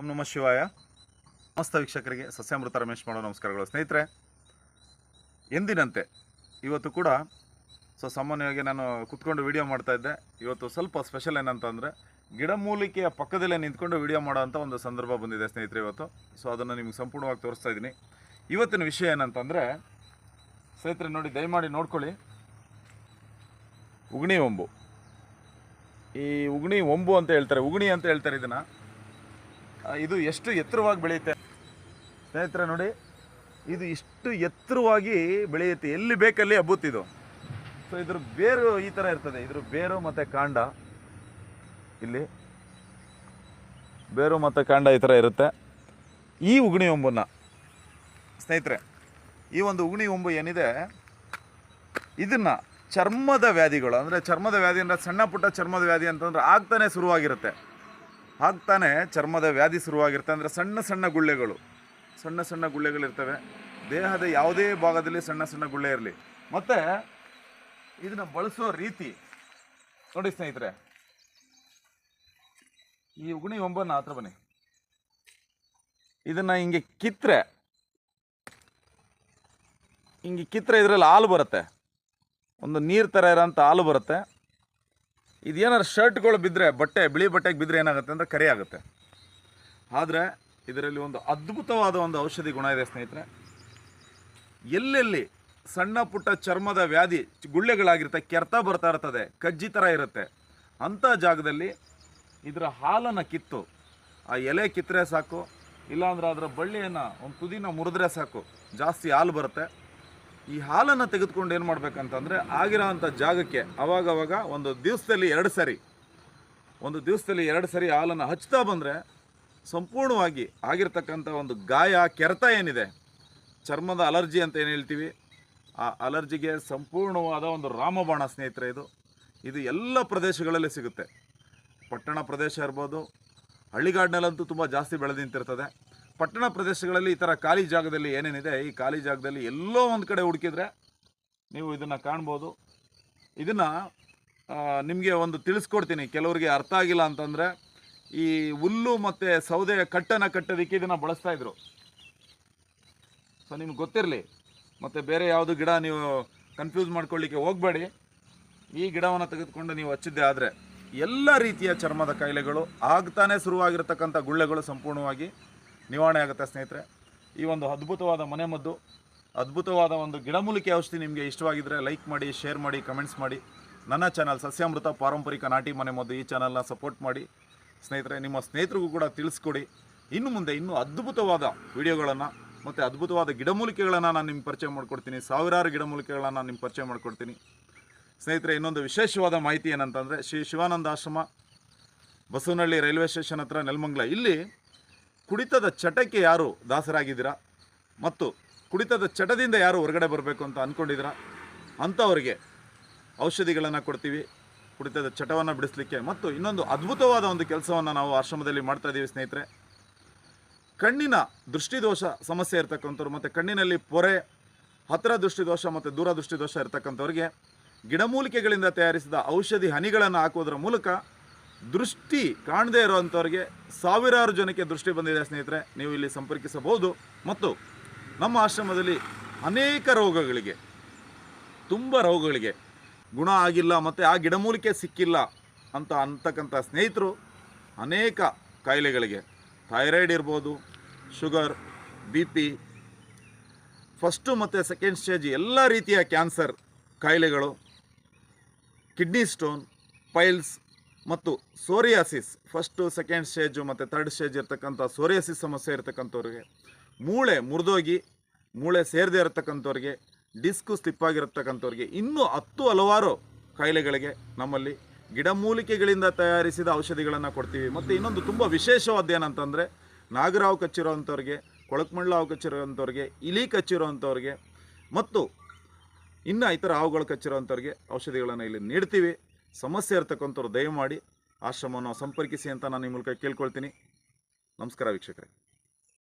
ಓಂ ನಮಃ ಶಿವಾಯ. ಸಮಸ್ತ ವೀಕ್ಷಕರಿಗೆ ಸಸ್ಯಾಮೃತ ರಮೇಶ್ ಮಾಡೋ ನಮಸ್ಕಾರಗಳು ಸ್ನೇಹಿತರೆ. ಎಂದಿನಂತೆ, ಇವತ್ತು ಕೂಡ ಸೊ ಸಾಮಾನ್ಯವಾಗಿ ನಾನು ಕುತ್ಕೊಂಡು ವೀಡಿಯೋ ಮಾಡ್ತಾ ಇದ್ದೆ. ಇವತ್ತು ಸ್ವಲ್ಪ ಸ್ಪೆಷಲ್ ಏನಂತಂದರೆ ಗಿಡಮೂಲಿಕೆಯ ಪಕ್ಕದಲ್ಲೇ ನಿಂತ್ಕೊಂಡು ವೀಡಿಯೋ ಮಾಡೋ ಅಂಥ ಒಂದು ಸಂದರ್ಭ ಬಂದಿದೆ ಸ್ನೇಹಿತರೆ ಇವತ್ತು. ಸೊ ಅದನ್ನು ನಿಮ್ಗೆ ಸಂಪೂರ್ಣವಾಗಿ ತೋರಿಸ್ತಾ ಇದ್ದೀನಿ. ಇವತ್ತಿನ ವಿಷಯ ಏನಂತಂದರೆ, ಸ್ನೇಹಿತರೆ ನೋಡಿ, ದಯಮಾಡಿ ನೋಡ್ಕೊಳ್ಳಿ. ಉಗ್ಣಿ ಒಂಬು. ಈ ಉಗ್ಣಿ ಒಂಬು ಅಂತ ಹೇಳ್ತಾರೆ. ಉಗ್ಣಿ ಅಂತ ಹೇಳ್ತಾರೆ ಇದನ್ನು. ಇದು ಎಷ್ಟು ಎತ್ತರವಾಗಿ ಬೆಳೆಯುತ್ತೆ? ಸ್ನೇಹಿತರೆ ನೋಡಿ, ಇದು ಇಷ್ಟು ಎತ್ತರವಾಗಿ ಬೆಳೆಯುತ್ತೆ. ಎಲ್ಲಿ ಬೇಕಲ್ಲಿ ಹಬ್ಬುತ್ತಿದು ಸೊ ಇದ್ರ ಬೇರು ಈ ಥರ ಇರ್ತದೆ. ಇದ್ರ ಬೇರು ಮತ್ತು ಕಾಂಡ ಇಲ್ಲಿ. ಬೇರು ಮತ್ತು ಕಾಂಡ ಈ ಥರ ಇರುತ್ತೆ. ಈ ಉಗುಣಿ ಒಂಬನ್ನು, ಸ್ನೇಹಿತರೆ, ಈ ಒಂದು ಉಗುಣಿ ಒಂಬು ಏನಿದೆ, ಇದನ್ನು ಚರ್ಮದ ವ್ಯಾಧಿಗಳು, ಅಂದರೆ ಚರ್ಮದ ವ್ಯಾಧಿ ಅಂದರೆ ಸಣ್ಣ ಪುಟ್ಟ ಚರ್ಮದ ವ್ಯಾಧಿ ಅಂತಂದ್ರೆ ಆಗ್ತಾನೆ ಶುರುವಾಗಿರುತ್ತೆ. ಆಗ್ತಾನೆ ಚರ್ಮದ ವ್ಯಾಧಿ ಶುರುವಾಗಿರುತ್ತೆ ಅಂದರೆ ಸಣ್ಣ ಸಣ್ಣ ಗುಳ್ಳೆಗಳು. ಸಣ್ಣ ಸಣ್ಣ ಗುಳ್ಳೆಗಳಿರ್ತವೆ. ದೇಹದ ಯಾವುದೇ ಭಾಗದಲ್ಲಿ ಸಣ್ಣ ಸಣ್ಣ ಗುಳ್ಳೆ ಇರಲಿ. ಮತ್ತು ಇದನ್ನು ಬಳಸೋ ರೀತಿ. ನೋಡಿ ಸ್ನೇಹಿತರೆ. ಈ ಉಗುಣಿ ಒಂಬನ್ನ ಹತ್ರ ಬನ್ನಿ. ಇದನ್ನು ಹಿಂಗೆ ಕಿತ್ತರೆ ಹಿಂಗೆ ಕಿತ್ತರೆ ಇದರಲ್ಲಿ ಹಾಲು ಬರುತ್ತೆ. ಒಂದು ನೀರು ಥರ ಇರೋಂಥ ಹಾಲು ಬರುತ್ತೆ. ಇದೇನಾದ್ರು ಶರ್ಟ್ಗಳು ಬಿದ್ದರೆ ಬಟ್ಟೆ, ಬಿಳಿ ಬಟ್ಟೆಗೆ ಬಿದ್ದರೆ ಏನಾಗುತ್ತೆ ಅಂದರೆ ಕರೆ ಆಗುತ್ತೆ. ಆದರೆ ಇದರಲ್ಲಿ ಒಂದು ಅದ್ಭುತವಾದ ಒಂದು ಔಷಧಿ ಗುಣ ಇದೆ ಸ್ನೇಹಿತರೆ. ಎಲ್ಲೆಲ್ಲಿ ಸಣ್ಣ ಪುಟ್ಟ ಚರ್ಮದ ವ್ಯಾಧಿ ಗುಳ್ಳೆಗಳಾಗಿರುತ್ತೆ, ಕೆರ್ತ ಬರ್ತಾ ಇರ್ತದೆ, ಕಜ್ಜಿ ಥರ ಇರುತ್ತೆ, ಅಂಥ ಜಾಗದಲ್ಲಿ ಇದರ ಹಾಲನ್ನು ಕಿತ್ತು, ಆ ಎಲೆ ಕಿತ್ತರೆ ಸಾಕು, ಇಲ್ಲಾಂದ್ರೆ ಅದರ ಬಳ್ಳಿಯನ್ನು ಒಂದು ತುದಿನ ಮುರಿದ್ರೆ ಸಾಕು, ಜಾಸ್ತಿ ಹಾಲು ಬರುತ್ತೆ. ಈ ಹಾಲನ್ನು ತೆಗೆದುಕೊಂಡು ಏನು ಮಾಡ್ಬೇಕಂತಂದರೆ ಆಗಿರೋಂಥ ಜಾಗಕ್ಕೆ ಅವಾಗವಾಗ ಒಂದು ದಿವಸದಲ್ಲಿ ಎರಡು ಸರಿ, ಒಂದು ದಿವಸದಲ್ಲಿ ಎರಡು ಸರಿ ಹಾಲನ್ನು ಹಚ್ತಾ ಬಂದರೆ ಸಂಪೂರ್ಣವಾಗಿ ಆಗಿರ್ತಕ್ಕಂಥ ಒಂದು ಗಾಯ, ಕೆರೆತ ಏನಿದೆ, ಚರ್ಮದ ಅಲರ್ಜಿ ಅಂತ ಏನು ಹೇಳ್ತೀವಿ? ಆ ಅಲರ್ಜಿಗೆ ಸಂಪೂರ್ಣವಾದ ಒಂದು ರಾಮಬಾಣ ಸ್ನೇಹಿತರೆ ಇದು. ಇದು ಎಲ್ಲ ಪ್ರದೇಶಗಳಲ್ಲಿ ಸಿಗುತ್ತೆ. ಪಟ್ಟಣ ಪ್ರದೇಶ ಇರ್ಬೋದು, ಹಳ್ಳಿಗಾಡಿನಲ್ಲಂತೂ ತುಂಬ ಜಾಸ್ತಿ ಬೆಳೆದು ನಿಂತಿರ್ತದೆ ಪಟ್ಟಣ ಪ್ರದೇಶಗಳಲ್ಲಿ ಈ ಥರ ಖಾಲಿ ಜಾಗದಲ್ಲಿ ಏನೇನಿದೆ, ಈ ಖಾಲಿ ಜಾಗದಲ್ಲಿ ಎಲ್ಲೋ ಒಂದು ಕಡೆ ಹುಡುಕಿದ್ರೆ ನೀವು ಇದನ್ನು ಕಾಣ್ಬೋದು. ಇದನ್ನು ನಿಮಗೆ ಒಂದು ತಿಳಿಸ್ಕೊಡ್ತೀನಿ. ಕೆಲವರಿಗೆ ಅರ್ಥ ಆಗಿಲ್ಲ ಅಂತಂದರೆ, ಈ ಹುಲ್ಲು ಮತ್ತು ಸೌದೆ ಕಟ್ಟನ್ನು ಕಟ್ಟೋದಕ್ಕೆ ಇದನ್ನು ಬಳಸ್ತಾ ಇದ್ರು. ಸೊ ನಿಮ್ಗೆ ಗೊತ್ತಿರಲಿ, ಮತ್ತು ಬೇರೆ ಯಾವುದು ಗಿಡ ನೀವು ಕನ್ಫ್ಯೂಸ್ ಮಾಡ್ಕೊಳ್ಳಿಕ್ಕೆ ಹೋಗಬೇಡಿ. ಈ ಗಿಡವನ್ನು ತೆಗೆದುಕೊಂಡು ನೀವು ಹಚ್ಚಿದ್ದೆ ಆದರೆ, ಎಲ್ಲ ರೀತಿಯ ಚರ್ಮದ ಕಾಯಿಲೆಗಳು ಆಗ್ತಾನೆ ಶುರುವಾಗಿರ್ತಕ್ಕಂಥ ಗುಳ್ಳೆಗಳು ಸಂಪೂರ್ಣವಾಗಿ ನಿವಾರಣೆ ಆಗುತ್ತೆ ಸ್ನೇಹಿತರೆ. ಈ ಒಂದು ಅದ್ಭುತವಾದ ಮನೆಮದ್ದು ಅದ್ಭುತವಾದ ಒಂದು ಗಿಡಮೂಲಿಕೆ ಔಷಧಿ ನಿಮಗೆ ಇಷ್ಟವಾಗಿದ್ದರೆ ಲೈಕ್ ಮಾಡಿ ಶೇರ್ ಮಾಡಿ ಕಮೆಂಟ್ಸ್ ಮಾಡಿ. ನನ್ನ ಚಾನಲ್ ಸಸ್ಯಾಮೃತ ಪಾರಂಪರಿಕ ನಾಟಿ ಮನೆಮದ್ದು ಈ ಚಾನಲ್ನ ಸಪೋರ್ಟ್ ಮಾಡಿ. ಸ್ನೇಹಿತರೆ, ನಿಮ್ಮ ಸ್ನೇಹಿತರಿಗೂ ಕೂಡ ತಿಳಿಸ್ಕೊಡಿ. ಇನ್ನು ಮುಂದೆ ಇನ್ನೂ ಅದ್ಭುತವಾದ ವಿಡಿಯೋಗಳನ್ನು ಮತ್ತು ಅದ್ಭುತವಾದ ಗಿಡಮೂಲಿಕೆಗಳನ್ನು ನಾನು ನಿಮ್ಗೆ ಪರಿಚಯ ಮಾಡಿಕೊಡ್ತೀನಿ. ಸಾವಿರಾರು ಗಿಡಮೂಲಿಕೆಗಳನ್ನು ನಿಮ್ಗೆ ಪರಿಚಯ ಮಾಡಿಕೊಡ್ತೀನಿ. ಸ್ನೇಹಿತರೆ, ಇನ್ನೊಂದು ವಿಶೇಷವಾದ ಮಾಹಿತಿ ಏನಂತಂದರೆ ಶ್ರೀ ಶಿವಾನಂದ ಆಶ್ರಮ ಬಸವನಹಳ್ಳಿ ರೈಲ್ವೆ ಸ್ಟೇಷನ್ ಹತ್ರ ನೆಲಮಂಗ್ಲ. ಇಲ್ಲಿ ಕುಡಿತದ ಚಟಕ್ಕೆ ಯಾರು ದಾಸರಾಗಿದ್ದೀರಾ? ಮತ್ತು ಕುಡಿತದ ಚಟದಿಂದ ಯಾರು ಹೊರಗಡೆ ಬರಬೇಕು ಅಂತ ಅಂದ್ಕೊಂಡಿದ್ದೀರಾ ಅಂಥವರಿಗೆ ಔಷಧಿಗಳನ್ನು ಕೊಡ್ತೀವಿ, ಕುಡಿತದ ಚಟವನ್ನು ಬಿಡಿಸ್ಲಿಕ್ಕೆ. ಮತ್ತು ಇನ್ನೊಂದು ಅದ್ಭುತವಾದ ಒಂದು ಕೆಲಸವನ್ನು ನಾವು ಆಶ್ರಮದಲ್ಲಿ ಮಾಡ್ತಾ ಇದ್ದೀವಿ ಸ್ನೇಹಿತರೆ. ಕಣ್ಣಿನ ದೃಷ್ಟಿದೋಷ ಸಮಸ್ಯೆ ಇರ್ತಕ್ಕಂಥವ್ರು ಮತ್ತು ಕಣ್ಣಿನಲ್ಲಿ ಪೊರೆ ಹತ್ತಿರ ದೃಷ್ಟಿದೋಷ ಮತ್ತು ದೂರ ದೃಷ್ಟಿದೋಷ ಇರ್ತಕ್ಕಂಥವ್ರಿಗೆ ಗಿಡಮೂಲಿಕೆಗಳಿಂದ ತಯಾರಿಸಿದ ಔಷಧಿ ಹನಿಗಳನ್ನು ಹಾಕುವುದರ ಮೂಲಕ ದೃಷ್ಟಿ ಕಾಣದೇ ಇರುವಂಥವ್ರಿಗೆ ಸಾವಿರಾರು ಜನಕ್ಕೆ ದೃಷ್ಟಿ ಬಂದಿದೆ ಸ್ನೇಹಿತರೆ. ನೀವು ಇಲ್ಲಿ ಸಂಪರ್ಕಿಸಬಹುದು. ಮತ್ತು ನಮ್ಮ ಆಶ್ರಮದಲ್ಲಿ ಅನೇಕ ರೋಗಗಳಿಗೆ, ತುಂಬ ರೋಗಗಳಿಗೆ ಗುಣ ಆಗಿಲ್ಲ ಮತ್ತು ಆ ಗಿಡಮೂಲಿಕೆ ಸಿಕ್ಕಿಲ್ಲ ಅಂತ ಅಂತಕ್ಕಂಥ ಸ್ನೇಹಿತರು ಅನೇಕ ಕಾಯಿಲೆಗಳಿಗೆ ಥೈರಾಯ್ಡ್ ಇರ್ಬೋದು, ಶುಗರ್, ಬಿ ಪಿ ಫಸ್ಟು ಮತ್ತು ಸೆಕೆಂಡ್ ಸ್ಟೇಜ್ ಎಲ್ಲ ರೀತಿಯ ಕ್ಯಾನ್ಸರ್ ಕಾಯಿಲೆಗಳು, ಕಿಡ್ನಿ ಸ್ಟೋನ್, ಪೈಲ್ಸ್ ಮತ್ತು ಸೋರಿಯಾಸಿಸ್ ಫಸ್ಟು ಸೆಕೆಂಡ್ ಸ್ಟೇಜು ಮತ್ತು ತರ್ಡ್ ಸ್ಟೇಜ್ ಇರ್ತಕ್ಕಂಥ ಸೋರಿಯಾಸಿಸ್ ಸಮಸ್ಯೆ ಇರತಕ್ಕಂಥವ್ರಿಗೆ, ಮೂಳೆ ಮುರಿದೋಗಿ, ಮೂಳೆ ಸೇರದೇ ಇರತಕ್ಕಂಥವ್ರಿಗೆ ಡಿಸ್ಕು ಸ್ಲಿಪ್ ಆಗಿರತಕ್ಕಂಥವ್ರಿಗೆ ಇನ್ನೂ ಹತ್ತು ಹಲವಾರು ಕಾಯಿಲೆಗಳಿಗೆ ನಮ್ಮಲ್ಲಿ ಗಿಡಮೂಲಿಕೆಗಳಿಂದ ತಯಾರಿಸಿದ ಔಷಧಿಗಳನ್ನು ಕೊಡ್ತೀವಿ. ಮತ್ತು ಇನ್ನೊಂದು ತುಂಬ ವಿಶೇಷವಾದ ಏನಂತಂದರೆ ನಾಗರಾವು ಕಚ್ಚಿರೋವಂಥವ್ರಿಗೆ ಕೊಳಕ್ಮಳ್ಳ ಹಾವು ಕಚ್ಚಿರೋವಂಥವ್ರಿಗೆ, ಇಲಿ ಕಚ್ಚಿರೋವಂಥವ್ರಿಗೆ, ಮತ್ತು ಇನ್ನು ಇತರ ಹಾವುಗಳು ಕಚ್ಚಿರೋವಂಥವ್ರಿಗೆ ಔಷಧಿಗಳನ್ನು ಇಲ್ಲಿ ನೀಡ್ತೀವಿ. ಸಮಸ್ಯೆ ಇರ್ತಕ್ಕಂಥವ್ರು ದಯಮಾಡಿ ಆಶ್ರಮವನ್ನು ಸಂಪರ್ಕಿಸಿ ಅಂತ ನಾನು ಈ ಮೂಲಕ ಕೇಳ್ಕೊಳ್ತೀನಿ. ನಮಸ್ಕಾರ ವೀಕ್ಷಕರೇ.